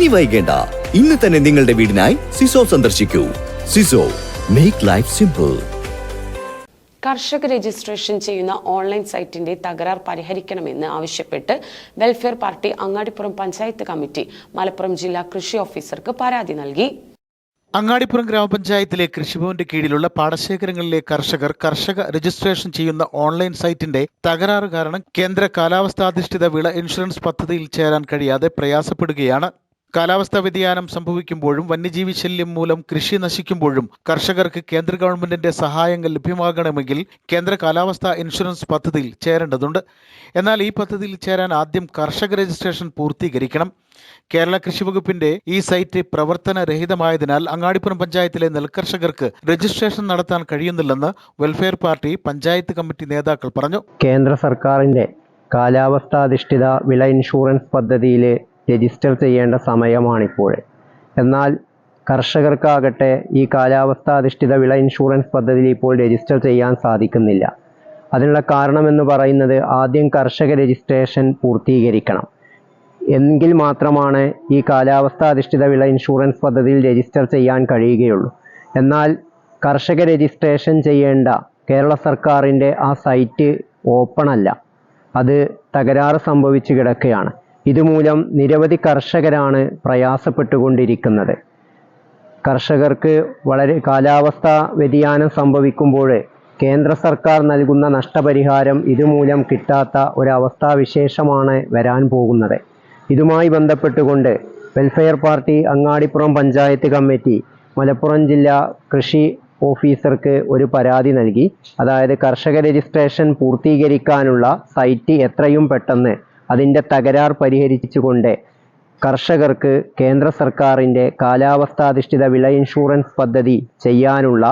ഇനി വൈകേണ്ട. ഇന്ന് തന്നെ നിങ്ങളുടെ വീടിനായി സിസോ സന്ദർശിക്കൂ. സിസോ മേക്ക് ലൈഫ് സിമ്പിൾ കർഷക രജിസ്ട്രേഷൻ ചെയ്യുന്ന ഓൺലൈൻ സൈറ്റിന്റെ തകരാർ പരിഹരിക്കണമെന്ന് ആവശ്യപ്പെട്ട് welfare party Angadipuram panchayat committee Malappuram ജില്ലാ കൃഷി ഓഫീസർക്ക് പരാതി നൽകി. അങ്ങാടിപ്പുറം ഗ്രാമപഞ്ചായത്തിലെ കൃഷിഭവന്റെ കീഴിലുള്ള പാടശേഖരങ്ങളിലെ കർഷകർ കർഷക രജിസ്ട്രേഷൻ ചെയ്യുന്ന ഓൺലൈൻ സൈറ്റിന്റെ തകരാറ് കാരണം കേന്ദ്ര കാലാവസ്ഥാധിഷ്ഠിത വിള ഇൻഷുറൻസ് പദ്ധതിയിൽ ചേരാൻ കഴിയാതെ പ്രയാസപ്പെടുകയാണ് കാലാവസ്ഥാ വ്യതിയാനം സംഭവിക്കുമ്പോഴും വന്യജീവി ശല്യം മൂലം കൃഷി നശിക്കുമ്പോഴും കർഷകർക്ക് കേന്ദ്ര ഗവൺമെന്റിന്റെ സഹായങ്ങൾ ലഭ്യമാകണമെങ്കിൽ കേന്ദ്ര കാലാവസ്ഥാ ഇൻഷുറൻസ് പദ്ധതിയിൽ ചേരേണ്ടതുണ്ട്. എന്നാൽ ഈ പദ്ധതിയിൽ ചേരാൻ ആദ്യം കർഷക രജിസ്ട്രേഷൻ പൂർത്തീകരിക്കണം. കേരള കൃഷി വകുപ്പിന്റെ ഈ സൈറ്റ് പ്രവർത്തനരഹിതമായതിനാൽ അങ്ങാടിപ്പുറം പഞ്ചായത്തിലെ നെൽകർഷകർക്ക് രജിസ്ട്രേഷൻ നടത്താൻ കഴിയുന്നില്ലെന്ന് വെൽഫെയർ പാർട്ടി പഞ്ചായത്ത് കമ്മിറ്റി നേതാക്കൾ പറഞ്ഞു. കേന്ദ്ര സർക്കാരിന്റെ കാലാവസ്ഥാധിഷ്ഠിത വിള ഇൻഷുറൻസ് പദ്ധതിയിൽ രജിസ്റ്റർ ചെയ്യേണ്ട സമയമാണിപ്പോൾ എന്നാൽ കർഷകർക്കാകട്ടെ ഈ കാലാവസ്ഥാധിഷ്ഠിത വിള ഇൻഷുറൻസ് പദ്ധതിയിൽ ഇപ്പോൾ രജിസ്റ്റർ ചെയ്യാൻ സാധിക്കുന്നില്ല. അതിനുള്ള കാരണമെന്ന് പറയുന്നത് ആദ്യം കർഷക രജിസ്ട്രേഷൻ പൂർത്തീകരിക്കണം. എങ്കിൽ മാത്രമാണ് ഈ കാലാവസ്ഥാധിഷ്ഠിത വിള ഇൻഷുറൻസ് പദ്ധതിയിൽ രജിസ്റ്റർ ചെയ്യാൻ കഴിയുകയുള്ളൂ. എന്നാൽ കർഷക രജിസ്ട്രേഷൻ ചെയ്യേണ്ട കേരള സർക്കാരിന്റെ ആ സൈറ്റ് ഓപ്പണല്ല അത് തകരാറ് സംഭവിച്ചു കിടക്കുകയാണ്. ഇതുമൂലം നിരവധി കർഷകരാണ് പ്രയാസപ്പെട്ടുകൊണ്ടിരിക്കുന്നത്. കർഷകർക്ക് വളരെ കാലാവസ്ഥ വ്യതിയാനം സംഭവിക്കുമ്പോൾ കേന്ദ്ര സർക്കാർ നൽകുന്ന നഷ്ടപരിഹാരം ഇതുമൂലം കിട്ടാത്ത ഒരവസ്ഥാവിശേഷമാണ് വരാൻ പോകുന്നത്. ഇതുമായി ബന്ധപ്പെട്ടുകൊണ്ട് welfare party Angadipuram panchayat committee Malappuram ജില്ലാ കൃഷി ഓഫീസർക്ക് ഒരു പരാതി നൽകി. അതായത് കർഷക രജിസ്ട്രേഷൻ പൂർത്തീകരിക്കാനുള്ള സൈറ്റ് എത്രയും പെട്ടെന്ന് അതിന്റെ തകരാർ പരിഹരിച്ചുകൊണ്ട് കർഷകർക്ക് കേന്ദ്ര സർക്കാരിന്റെ കാലാവസ്ഥാധിഷ്ഠിത വിള ഇൻഷുറൻസ് പദ്ധതി ചെയ്യാനുള്ള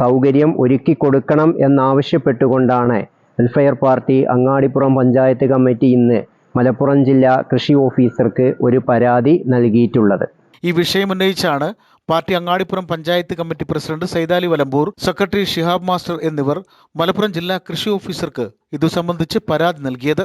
സൗകര്യം ഒരുക്കി കൊടുക്കണം എന്നാവശ്യപ്പെട്ടുകൊണ്ടാണ് welfare party Angadipuram panchayat committee ഇന്ന് മലപ്പുറം ജില്ലാ കൃഷി ഓഫീസർക്ക് ഒരു പരാതി നൽകിയിട്ടുള്ളത്. ഈ വിഷയം ഉന്നയിച്ചാണ് party Angadipuram panchayat committee president Saithali Valambur secretary Shihab master എന്നിവർ മലപ്പുറം ജില്ലാ കൃഷി ഓഫീസർക്ക് ഇതു സംബന്ധിച്ച് പരാതി നൽകിയത്.